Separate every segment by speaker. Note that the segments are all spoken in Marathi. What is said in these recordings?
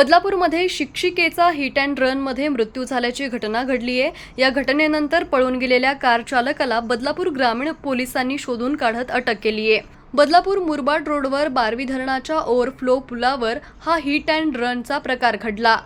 Speaker 1: बदलापूरमध्ये शिक्षिकेचा हिट अँड रनमध्ये मृत्यू झाल्याची घटना घडली आहे. या घटनेनंतर पळून गेलेल्या कार चालकाला बदलापूर ग्रामीण पोलिसांनी शोधून काढत अटक केली आहे. बदलापूर मुरबाड रोडवर बारवी धरणाच्या ओव्हरफ्लो पुलावर हा हिट अँड रनचा प्रकार घडला.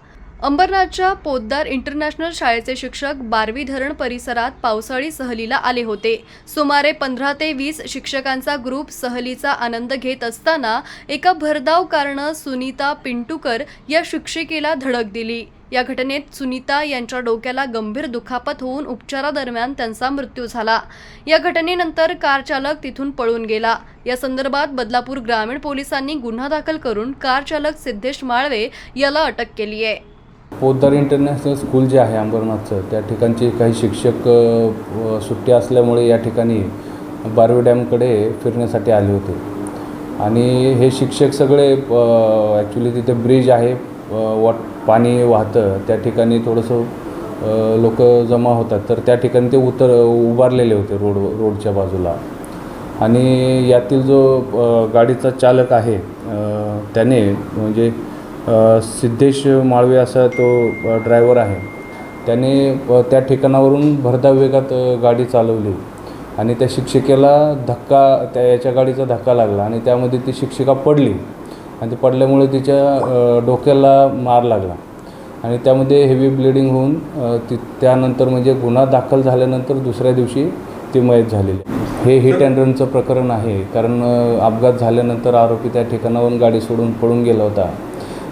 Speaker 1: अंबरनाथच्या पोद्दार इंटरनॅशनल शाळेचे शिक्षक बारवी धरण परिसरात पावसाळी सहलीला आले होते. सुमारे पंधरा ते वीस शिक्षकांचा ग्रुप सहलीचा आनंद घेत असताना एका भरधाव कारनं सुनीता पिंटूकर या शिक्षिकेला धडक दिली. या घटनेत सुनीता यांच्या डोक्याला गंभीर दुखापत होऊन उपचारादरम्यान त्यांचा मृत्यू झाला. या घटनेनंतर कार चालक तिथून पळून गेला. या संदर्भात बदलापूर ग्रामीण पोलिसांनी गुन्हा दाखल करून कार चालक सिद्धेश माळवे याला अटक केली आहे
Speaker 2: पोद्दार इंटरनॅशनल स्कूल जे आहे अंबरनाथचं त्या ठिकाणचे काही शिक्षक सुट्टी असल्यामुळे या ठिकाणी बारवी डॅमकडे फिरण्यासाठी आले होते. आणि हे शिक्षक सगळे ॲक्च्युली तिथे ब्रिज आहे वॉट पाणी वाहतं त्या ठिकाणी थोडंसं लोक जमा होतात. तर त्या ठिकाणी ते उतर उभारलेले होते रोड रोडच्या बाजूला. आणि यातील जो गाडीचा चालक आहे त्याने म्हणजे सिद्धेश माळवे असा तो ड्रायव्हर आहे. त्याने त्या ठिकाणावरून भरधाव वेगात गाडी चालवली. आणि त्या शिक्षिकेला धक्का त्या याच्या गाडीचा धक्का लागला आणि त्यामध्ये ती शिक्षिका पडली. आणि ती पडल्यामुळे तिच्या डोक्याला मार लागला. आणि त्यामध्ये हेवी ब्लिडिंग होऊन ती त्यानंतर म्हणजे गुन्हा दाखल झाल्यानंतर दुसऱ्या दिवशी ती मयत झालेली. हे हिट अँड रनचं प्रकरण आहे. कारण अपघात झाल्यानंतर आरोपी त्या ठिकाणावरून गाडी सोडून पळून गेला होता.